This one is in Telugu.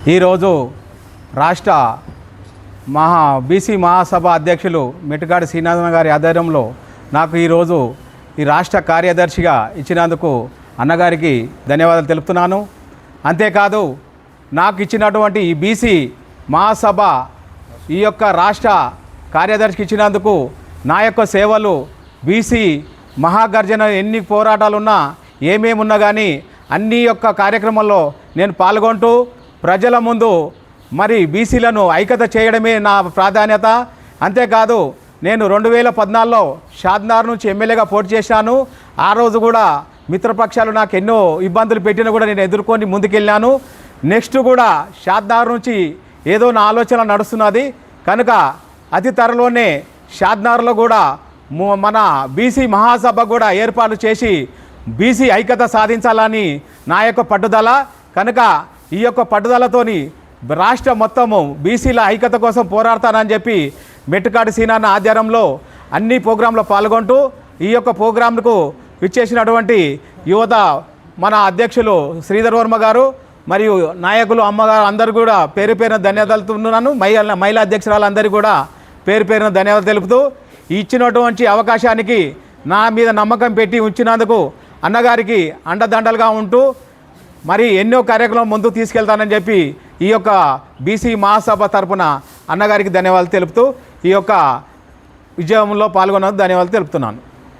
ఈరోజు రాష్ట్ర మహా బీసీ మహాసభ అధ్యక్షులు మెట్టుగాడి శ్రీనాథన్ గారి ఆధ్వర్యంలో నాకు ఈరోజు ఈ రాష్ట్ర కార్యదర్శిగా ఇచ్చినందుకు అన్నగారికి ధన్యవాదాలు తెలుపుతున్నాను. అంతేకాదు నాకు ఇచ్చినటువంటి ఈ బీసీ మహాసభ ఈ యొక్క రాష్ట్ర కార్యదర్శికి ఇచ్చినందుకు నా యొక్క సేవలు బీసీ మహాగర్జన ఎన్ని పోరాటాలున్నా ఏమేమున్నా కానీ అన్ని యొక్క కార్యక్రమాల్లో నేను పాల్గొంటూ ప్రజల ముందు మరి బీసీలను ఐక్యత చేయడమే నా ప్రాధాన్యత. అంతేకాదు నేను రెండు వేల పద్నాలుగులో షాద్నార్ నుంచి ఎమ్మెల్యేగా పోటీ చేశాను. ఆ రోజు కూడా మిత్రపక్షాలు నాకు ఎన్నో ఇబ్బందులు పెట్టినా కూడా నేను ఎదుర్కొని ముందుకెళ్ళాను. నెక్స్ట్ కూడా షాద్నార్ నుంచి ఏదో నా ఆలోచన నడుస్తున్నది. కనుక అతి త్వరలోనే షాద్నార్లో కూడా మన బీసీ మహాసభ కూడా ఏర్పాటు చేసి బీసీ ఐక్యత సాధించాలని నా యొక్క పట్టుదల. కనుక ఈ యొక్క పట్టుదలతోని రాష్ట్ర మొత్తము బీసీల ఐక్యత కోసం పోరాడతానని చెప్పి మెట్టుకాటి సీనాన్న ఆధ్వర్యంలో అన్ని ప్రోగ్రాంలో పాల్గొంటూ ఈ యొక్క ప్రోగ్రాంకు విచ్చేసినటువంటి యువత మన అధ్యక్షులు శ్రీధర్ వర్మ గారు మరియు నాయకులు అమ్మగారు అందరూ కూడా పేరు పేరున ధన్యవాదాలు తెలుపుతున్నాను. మహిళ మహిళా అధ్యక్షురాలందరికీ కూడా పేరు పేరున ధన్యవాదాలు తెలుపుతూ ఇచ్చినటువంటి అవకాశానికి నా మీద నమ్మకం పెట్టి ఉంచినందుకు అన్నగారికి అండదండలుగా ఉంటూ మరి ఎన్నో కార్యక్రమం ముందుకు తీసుకెళ్తానని చెప్పి ఈ యొక్క బీసీ మహాసభ తరపున అన్నగారికి ధన్యవాదాలు తెలుపుతూ ఈ యొక్క విజయంలో పాల్గొన్నందుకు ధన్యవాదాలు తెలుపుతున్నాను.